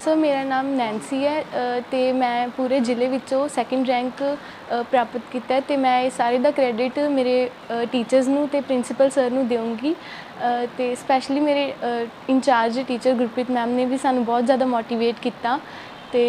Sir ਮੇਰਾ ਨਾਮ Nancy ਹੈ ਅ, ਤੇ ਮੈਂ ਪੂਰੇ ਜ਼ਿਲ੍ਹੇ ਵਿੱਚੋਂ ਸੈਕਿੰਡ ਰੈਂਕ ਪ੍ਰਾਪਤ ਕੀਤਾ ਹੈ ਤੇ ਮੈਂ ਇਹ ਸਾਰੇ ਦਾ ਕ੍ਰੈਡਿਟ ਮੇਰੇ ਟੀਚਰਸ ਨੂੰ ਤੇ ਪ੍ਰਿੰਸੀਪਲ ਸਰ ਨੂੰ ਦੇਵਾਂਗੀ ਅ, ਤੇ ਸਪੈਸ਼ਲੀ ਮੇਰੇ ਇੰਚਾਰਜ ਟੀਚਰ ਗੁਰਪ੍ਰੀਤ ਮੈਮ ਨੇ ਵੀ ਸਾਨੂੰ ਬਹੁਤ ਜ਼ਿਆਦਾ ਮੋਟੀਵੇਟ ਕੀਤਾ ਤੇ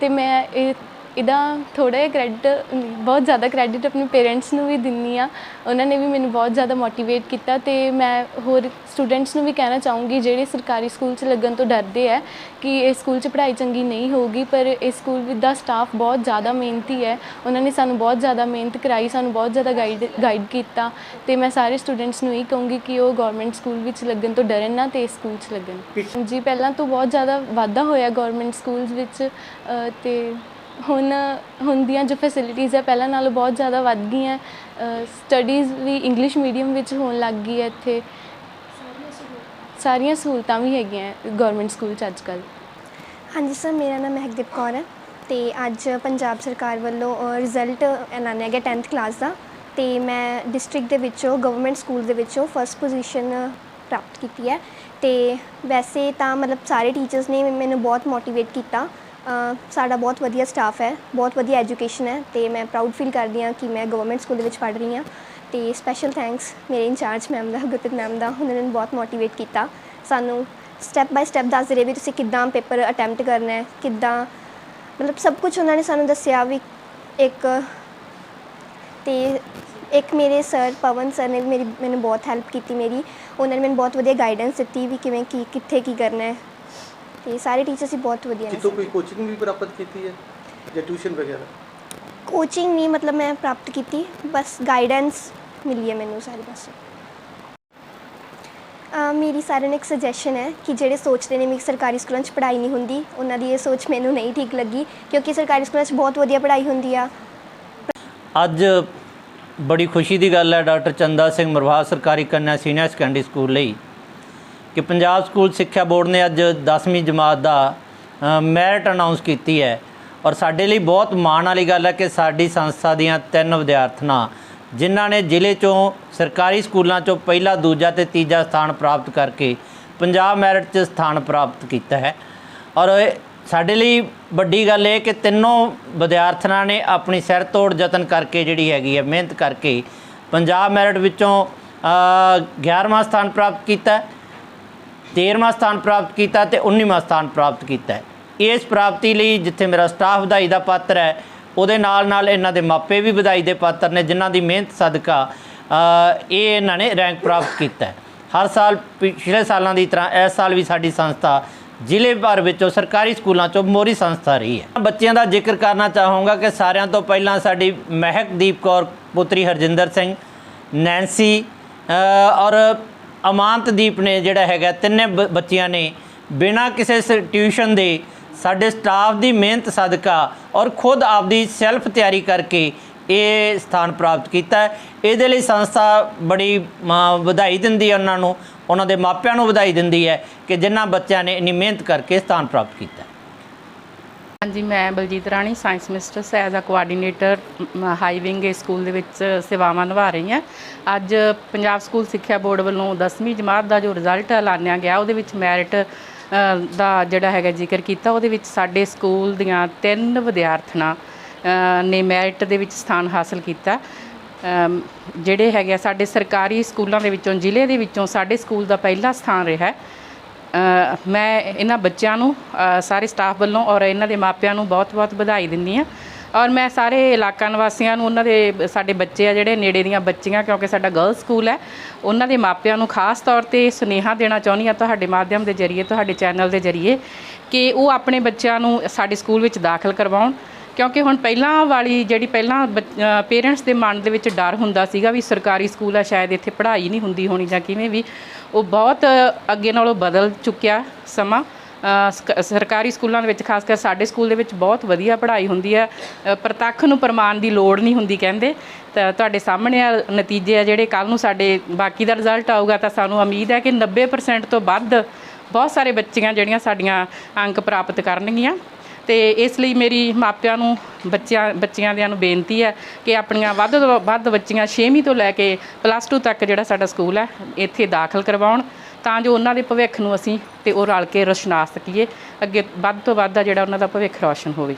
ਤੇ ਮੈਂ ਇਹ ਇਹਦਾ ਥੋੜਾ ਜਿਹਾ ਕ੍ਰੈਡਿਟ ਬਹੁਤ ਜ਼ਿਆਦਾ ਕ੍ਰੈਡਿਟ ਆਪਣੇ ਪੇਰੈਂਟਸ ਨੂੰ ਵੀ ਦਿੰਨੀ ਆ ਉਹਨਾਂ ਨੇ ਵੀ ਮੈਨੂੰ ਬਹੁਤ ਜ਼ਿਆਦਾ ਮੋਟੀਵੇਟ ਕੀਤਾ ਤੇ ਮੈਂ ਹੋਰ ਸਟੂਡੈਂਟਸ ਨੂੰ ਵੀ ਕਹਿਣਾ ਚਾਹੂੰਗੀ ਜਿਹੜੇ ਸਰਕਾਰੀ ਸਕੂਲ 'ਚ ਲੱਗਣ ਤੋਂ ਡਰਦੇ ਆ ਕਿ ਇਸ ਸਕੂਲ 'ਚ ਪੜ੍ਹਾਈ ਚੰਗੀ ਨਹੀਂ ਹੋਊਗੀ ਪਰ ਇਸ ਸਕੂਲ ਦਾ ਸਟਾਫ ਬਹੁਤ ਜ਼ਿਆਦਾ ਮਿਹਨਤੀ ਹੈ। ਉਹਨਾਂ ਨੇ ਸਾਨੂੰ ਬਹੁਤ ਜ਼ਿਆਦਾ ਮਿਹਨਤ ਕਰਾਈ ਸਾਨੂੰ ਬਹੁਤ ਜ਼ਿਆਦਾ ਗਾਈਡ ਗਾਈਡ ਕੀਤਾ ਤੇ ਮੈਂ ਸਾਰੇ ਸਟੂਡੈਂਟਸ ਨੂੰ ਇਹ ਕਹੂੰਗੀ ਕਿ ਉਹ ਗਵਰਨਮੈਂਟ ਸਕੂਲ ਵਿੱਚ ਲੱਗਣ ਤੋਂ ਡਰਨ ਨਾ ਤੇ ਇਸ ਸਕੂਲ 'ਚ ਲੱਗਣ। ਜੀ ਪਹਿਲਾਂ ਤੋਂ ਬਹੁਤ ਜ਼ਿਆਦਾ ਵਾਧਾ ਹੋਇਆ ਗਵਰਨਮੈਂਟ ਸਕੂਲਸ ਵਿੱਚ ਤੇ ਹੁਣ ਹੁਣ ਦੀਆਂ ਜੋ ਫੈਸਿਲਿਟੀਜ਼ ਹੈ ਪਹਿਲਾਂ ਨਾਲੋਂ ਬਹੁਤ ਜ਼ਿਆਦਾ ਵੱਧ ਗਈਆਂ। ਸਟੱਡੀਜ਼ ਵੀ ਇੰਗਲਿਸ਼ ਮੀਡੀਅਮ ਵਿੱਚ ਹੋਣ ਲੱਗ ਗਈ ਹੈ ਇੱਥੇ। ਸਾਰੀਆਂ ਸਹੂਲਤਾਂ ਵੀ ਹੈਗੀਆਂ ਗਵਰਨਮੈਂਟ ਸਕੂਲ 'ਚ ਅੱਜ ਕੱਲ੍ਹ ਹਾਂਜੀ ਸਰ ਮੇਰਾ ਨਾਮ ਮਹਿਕਦੀਪ ਕੌਰ ਹੈ ਤੇ ਅੱਜ ਪੰਜਾਬ ਸਰਕਾਰ ਵੱਲੋਂ ਰਿਜ਼ਲਟ ਐਲਾਨਿਆ ਗਿਆ 10th ਕਲਾਸ ਦਾ ਤੇ ਮੈਂ ਡਿਸਟ੍ਰਿਕਟ ਦੇ ਵਿੱਚੋਂ ਗਵਰਨਮੈਂਟ ਸਕੂਲ ਦੇ ਵਿੱਚੋਂ ਫਰਸਟ ਪੋਜੀਸ਼ਨ ਪ੍ਰਾਪਤ ਕੀਤੀ ਹੈ ਤੇ ਵੈਸੇ ਤਾਂ ਮਤਲਬ ਸਾਰੇ ਟੀਚਰਸ ਨੇ ਮੈਨੂੰ ਬਹੁਤ ਮੋਟੀਵੇਟ ਕੀਤਾ ਸਾਡਾ ਬਹੁਤ ਵਧੀਆ ਸਟਾਫ ਹੈ, ਬਹੁਤ ਵਧੀਆ ਐਜੂਕੇਸ਼ਨ ਹੈ ਤੇ ਮੈਂ ਪ੍ਰਾਊਡ ਫੀਲ ਕਰਦੀ ਹਾਂ ਕਿ ਮੈਂ ਗਵਰਨਮੈਂਟ ਸਕੂਲ ਦੇ ਵਿੱਚ ਪੜ੍ਹ ਰਹੀ ਹਾਂ ਤੇ ਸਪੈਸ਼ਲ ਥੈਂਕਸ ਮੇਰੇ ਇੰਚਾਰਜ ਮੈਮ ਦਾ, ਗੁਰਪ੍ਰੀਤ ਮੈਮ ਦਾ, ਉਹਨਾਂ ਨੇ ਬਹੁਤ ਮੋਟੀਵੇਟ ਕੀਤਾ। ਸਾਨੂੰ ਸਟੈਪ ਬਾਈ ਸਟੈਪ ਦੱਸਦੇ ਰਹੇ ਵੀ ਤੁਸੀਂ ਕਿੱਦਾਂ ਪੇਪਰ ਅਟੈਂਪਟ ਕਰਨਾ ਹੈ, ਕਿੱਦਾਂ ਮਤਲਬ ਸਭ ਕੁਝ ਉਹਨਾਂ ਨੇ ਸਾਨੂੰ ਦੱਸਿਆ ਵੀ ਇੱਕ ਤੇ ਇੱਕ ਮੇਰੇ ਸਰ ਪਵਨ ਸਰ ਨੇ ਵੀ ਮੇਰੀ, ਮੈਨੂੰ ਬਹੁਤ ਹੈਲਪ ਕੀਤੀ ਮੇਰੀ। ਉਹਨਾਂ ਨੇ ਮੈਨੂੰ ਬਹੁਤ ਵਧੀਆ ਗਾਈਡੈਂਸ ਦਿੱਤੀ ਵੀ ਕਿਵੇਂ ਕੀ, ਕਿੱਥੇ ਕੀ ਕਰਨਾ ਹੈ। ਤੇ ਸਾਰੇ ਟੀਚਰਸ ਹੀ ਬਹੁਤ ਵਧੀਆ ਨੇ ਕਿਤੋਂ ਕੋਈ ਕੋਚਿੰਗ ਵੀ ਪ੍ਰਾਪਤ ਕੀਤੀ ਹੈ? ਜਾਂ ਟਿਊਸ਼ਨ ਵਗੈਰਾ? ਕੋਚਿੰਗ ਨਹੀਂ ਮਤਲਬ ਮੈਂ ਪ੍ਰਾਪਤ ਕੀਤੀ ਬਸ ਗਾਈਡੈਂਸ ਮਿਲੀ ਹੈ ਮੈਨੂੰ ਸਾਰੇ ਪਾਸੇ। ਅਹ ਮੇਰੀ ਸਾਰਿਆਂ ਨੂੰ ਇੱਕ ਸੁਜੈਸ਼ਨ ਹੈ ਕਿ ਜਿਹੜੇ ਸੋਚਦੇ ਨੇ ਵੀ ਸਰਕਾਰੀ ਸਕੂਲਾਂ 'ਚ ਪੜ੍ਹਾਈ ਨਹੀਂ ਹੁੰਦੀ ਉਹਨਾਂ ਦੀ ਇਹ ਸੋਚ ਮੈਨੂੰ ਨਹੀਂ ਠੀਕ ਲੱਗੀ ਕਿਉਂਕਿ ਸਰਕਾਰੀ ਸਕੂਲਾਂ 'ਚ ਬਹੁਤ ਵਧੀਆ ਪੜ੍ਹਾਈ ਹੁੰਦੀ ਆ। ਅੱਜ ਬੜੀ ਖੁਸ਼ੀ ਦੀ ਗੱਲ ਹੈ ਡਾਕਟਰ ਚੰਦਾ ਸਿੰਘ ਮਰਵਾਹਾ ਸਰਕਾਰੀ ਕੰਨਿਆ ਸੀਨੀਅਰ ਸੈਕੰਡਰੀ ਸਕੂਲ ਲਈ। ਕਿ ਪੰਜਾਬ ਸਕੂਲ ਸਿੱਖਿਆ ਬੋਰਡ ਨੇ ਅੱਜ 10ਵੀਂ ਜਮਾਤ ਦਾ ਮੈਰਿਟ ਅਨਾਉਂਸ ਕੀਤੀ ਹੈ। ਔਰ ਸਾਡੇ ਲਈ ਬਹੁਤ ਮਾਣ ਵਾਲੀ ਗੱਲ ਹੈ ਕਿ ਸਾਡੀ ਸੰਸਥਾ ਦੀਆਂ ਤਿੰਨ ਵਿਦਿਆਰਥਣਾਂ ਜਿਨ੍ਹਾਂ ਨੇ ਜ਼ਿਲ੍ਹੇ ਚੋਂ ਸਰਕਾਰੀ ਸਕੂਲਾਂ ਚੋਂ ਪਹਿਲਾ ਦੂਜਾ ਤੇ ਤੀਜਾ ਸਥਾਨ ਪ੍ਰਾਪਤ ਕਰਕੇ ਪੰਜਾਬ ਮੈਰਿਟ 'ਚ ਸਥਾਨ ਪ੍ਰਾਪਤ ਕੀਤਾ ਹੈ। ਔਰ ਸਾਡੇ ਲਈ ਵੱਡੀ ਗੱਲ ਇਹ ਕਿ ਤਿੰਨੋਂ ਵਿਦਿਆਰਥਣਾਂ ਨੇ ਆਪਣੀ ਸਿਰ ਤੋੜ ਯਤਨ ਕਰਕੇ ਜਿਹੜੀ ਹੈਗੀ ਹੈ ਮਿਹਨਤ ਕਰਕੇ ਪੰਜਾਬ ਮੈਰਿਟ ਵਿੱਚੋਂ ਅ, 11ਵਾਂ ਸਥਾਨ ਪ੍ਰਾਪਤ ਕੀਤਾ 13ਵਾਂ ਸਥਾਨ ਪ੍ਰਾਪਤ ਕੀਤਾ ਤੇ 19ਵਾਂ ਸਥਾਨ ਪ੍ਰਾਪਤ ਕੀਤਾ ਇਸ ਪ੍ਰਾਪਤੀ ਲਈ ਜਿੱਥੇ ਮੇਰਾ ਸਟਾਫ ਵਧਾਈ ਦਾ ਪਾਤਰ ਹੈ, ਉਹਦੇ ਨਾਲ ਨਾਲ ਇਹਨਾਂ ਦੇ ਮਾਪੇ ਵੀ ਵਧਾਈ ਦੇ ਪਾਤਰ ਨੇ, ਜਿਨ੍ਹਾਂ ਦੀ ਮਿਹਨਤ ਸਦਕਾ ਇਹ ਇਹਨਾਂ ਨੇ ਰੈਂਕ ਪ੍ਰਾਪਤ ਕੀਤਾ ਹਰ ਸਾਲ ਪਿਛਲੇ ਸਾਲਾਂ ਦੀ ਤਰ੍ਹਾਂ ਇਸ ਸਾਲ ਵੀ ਸਾਡੀ ਸੰਸਥਾ ਜ਼ਿਲ੍ਹੇ ਭਰ ਵਿੱਚੋਂ ਸਰਕਾਰੀ ਸਕੂਲਾਂ ਚੋਂ ਮੋਰੀ ਸੰਸਥਾ ਰਹੀ ਹੈ। ਬੱਚਿਆਂ ਦਾ ਜ਼ਿਕਰ ਕਰਨਾ ਚਾਹੂੰਗਾ ਕਿ ਸਾਰਿਆਂ ਤੋਂ ਪਹਿਲਾਂ ਸਾਡੀ ਮਹਿਕਦੀਪ ਕੌਰ, ਪੁੱਤਰੀ ਹਰਜਿੰਦਰ ਸਿੰਘ, ਨੈਂਸੀ ਔਰ ਅਮਾਨਤਦੀਪ ਨੇ ਜਿਹੜਾ ਹੈਗਾ, ਤਿੰਨੇ ਬ- ਬੱਚਿਆਂ ਨੇ ਬਿਨਾਂ ਕਿਸੇ ਸ- ਟਿਊਸ਼ਨ ਦੇ ਸਾਡੇ ਸਟਾਫ ਦੀ ਮਿਹਨਤ, ਸਦਕਾ ਔਰ ਖੁਦ ਆਪਦੀ ਸੈਲਫ ਤਿਆਰੀ ਕਰਕੇ ਇਹ ਸਥਾਨ ਪ੍ਰਾਪਤ ਕੀਤਾ ਇਹਦੇ ਲਈ ਸੰਸਥਾ ਬੜੀ ਵਧਾਈ ਦਿੰਦੀ ਹੈ ਉਹਨਾਂ ਨੂੰ, ਉਹਨਾਂ ਦੇ ਮਾਪਿਆਂ ਨੂੰ ਵਧਾਈ ਦਿੰਦੀ ਹੈ ਕਿ ਜਿਨ੍ਹਾਂ ਬੱਚਿਆਂ ਨੇ ਇੰਨੀ ਮਿਹਨਤ ਕਰਕੇ ਸਥਾਨ ਪ੍ਰਾਪਤ ਕੀਤਾ ਹਾਂਜੀ, ਮੈਂ Baljeet Rani science mistress as uh coordinator ਹਾਈਵਿੰਗ school ਦੇ ਵਿੱਚ ਸੇਵਾਵਾਂ ਨਿਭਾ ਰਹੀ ਹਾਂ। ਅੱਜ ਪੰਜਾਬ ਸਕੂਲ ਸਿੱਖਿਆ ਬੋਰਡ ਵੱਲੋਂ 10ਵੀਂ ਜਮਾਤ ਦਾ ਜੋ ਰਿਜ਼ਲਟ ਐਲਾਨਿਆ ਗਿਆ, ਉਹਦੇ ਵਿੱਚ ਮੈਰਿਟ ਦਾ ਜਿਹੜਾ ਹੈਗਾ ਜ਼ਿਕਰ ਕੀਤਾ, ਉਹਦੇ ਵਿੱਚ ਸਾਡੇ ਸਕੂਲ ਦੀਆਂ ਤਿੰਨ ਵਿਦਿਆਰਥਣਾਂ ਨੇ ਮੈਰਿਟ ਦੇ ਵਿੱਚ ਸਥਾਨ ਹਾਸਲ ਕੀਤਾ। ਜਿਹੜੇ ਹੈਗੇ ਆ, ਸਾਡੇ ਸਰਕਾਰੀ ਸਕੂਲਾਂ ਦੇ ਵਿੱਚੋਂ, ਜ਼ਿਲ੍ਹੇ ਦੇ ਵਿੱਚੋਂ ਸਾਡੇ ਸਕੂਲ ਦਾ ਪਹਿਲਾ ਸਥਾਨ ਰਿਹਾ। ਮੈਂ ਇਹਨਾਂ ਬੱਚਿਆਂ ਨੂੰ ਸਾਰੇ ਸਟਾਫ ਵੱਲੋਂ ਔਰ ਇਹਨਾਂ ਦੇ ਮਾਪਿਆਂ ਨੂੰ ਬਹੁਤ-ਬਹੁਤ ਵਧਾਈ ਦਿੰਦੀ ਆ ਔਰ ਮੈਂ ਸਾਰੇ ਇਲਾਕਾ ਨਿਵਾਸੀਆਂ ਨੂੰ, ਉਹਨਾਂ ਦੇ ਸਾਡੇ ਬੱਚੇ ਆ ਜਿਹੜੇ ਨੇੜੇ ਦੀਆਂ ਬੱਚੀਆਂ, ਕਿਉਂਕਿ ਸਾਡਾ ਗਰਲ ਸਕੂਲ ਹੈ, ਉਹਨਾਂ ਦੇ ਮਾਪਿਆਂ ਨੂੰ ਖਾਸ ਤੌਰ ਤੇ ਸੁਨੇਹਾ ਦੇਣਾ ਚਾਹੁੰਦੀ ਆ ਤੁਹਾਡੇ ਮਾਧਿਅਮ ਦੇ ਜ਼ਰੀਏ, ਤੁਹਾਡੇ ਚੈਨਲ ਦੇ ਜ਼ਰੀਏ ਕਿ ਉਹ ਆਪਣੇ ਬੱਚਿਆਂ ਨੂੰ ਸਾਡੇ ਸਕੂਲ ਵਿੱਚ ਦਾਖਲ ਕਰਵਾਉਣ। ਕਿਉਂਕਿ ਹੁਣ ਪਹਿਲਾਂ ਵਾਲੀ ਜਿਹੜੀ ਪਹਿਲਾਂ ਪੇਰੈਂਟਸ ਦੇ ਮਨ ਦੇ ਵਿੱਚ ਡਰ ਹੁੰਦਾ ਸੀਗਾ ਵੀ ਸਰਕਾਰੀ ਸਕੂਲ ਆ ਸ਼ਾਇਦ ਇੱਥੇ ਪੜ੍ਹਾਈ ਨਹੀਂ ਹੁੰਦੀ ਹੋਣੀ ਜਾਂ ਕਿਵੇਂ ਵੀ। ਉਹ ਬਹੁਤ ਅੱਗੇ ਨਾਲੋਂ ਬਦਲ ਚੁੱਕਿਆ ਸਮਾਂ। ਅ, ਸਰਕਾਰੀ ਸਕੂਲਾਂ ਦੇ ਵਿੱਚ ਖਾਸ ਕਰ ਸਾਡੇ ਸਕੂਲ ਦੇ ਵਿੱਚ ਬਹੁਤ ਵਧੀਆ ਪੜ੍ਹਾਈ ਹੁੰਦੀ ਹੈ ਪ੍ਰਤੱਖ ਨੂੰ ਪ੍ਰਮਾਣ ਦੀ ਲੋੜ ਨਹੀਂ ਹੁੰਦੀ ਕਹਿੰਦੇ। ਤਾਂ ਤੁਹਾਡੇ ਸਾਹਮਣੇ ਆ ਨਤੀਜੇ ਆ ਜਿਹੜੇ ਕੱਲ ਨੂੰ ਸਾਡੇ ਬਾਕੀ ਦਾ ਰਿਜ਼ਲਟ ਆਊਗਾ ਤਾਂ ਸਾਨੂੰ ਉਮੀਦ ਹੈ ਕਿ 90% ਤੋਂ ਵੱਧ ਬਹੁਤ ਸਾਰੇ ਬੱਚੀਆਂ ਜਿਹੜੀਆਂ ਸਾਡੀਆਂ ਅੰਕ ਪ੍ਰਾਪਤ ਕਰਨਗੀਆਂ। ਤੇ ਇਸ ਲਈ ਮੇਰੀ ਮਾਪਿਆਂ ਨੂੰ, ਬੱਚਿਆਂ ਬੱਚਿਆਂ ਦਿਆਂ ਨੂੰ ਬੇਨਤੀ ਹੈ ਕਿ ਆਪਣੀਆਂ ਵੱਧ ਤੋਂ ਵੱਧ ਬੱਚੀਆਂ 6ਵੀਂ ਤੋਂ ਲੈ ਕੇ ਪਲੱਸ 2 ਤੱਕ ਜਿਹੜਾ ਸਾਡਾ ਸਕੂਲ ਹੈ, ਇੱਥੇ ਦਾਖਲ ਕਰਵਾਉਣ, ਤਾਂ ਜੋ ਉਹਨਾਂ ਦੇ ਭਵਿੱਖ ਨੂੰ ਅਸੀਂ ਤੇ ਉਹ ਰਲ ਕੇ ਰੋਸ਼ਨਾ ਸਕੀਏ, ਅੱਗੇ ਵੱਧ ਤੋਂ ਵੱਧ ਜਿਹੜਾ ਉਹਨਾਂ ਦਾ ਭਵਿੱਖ ਰੌਸ਼ਨ ਹੋਵੇ।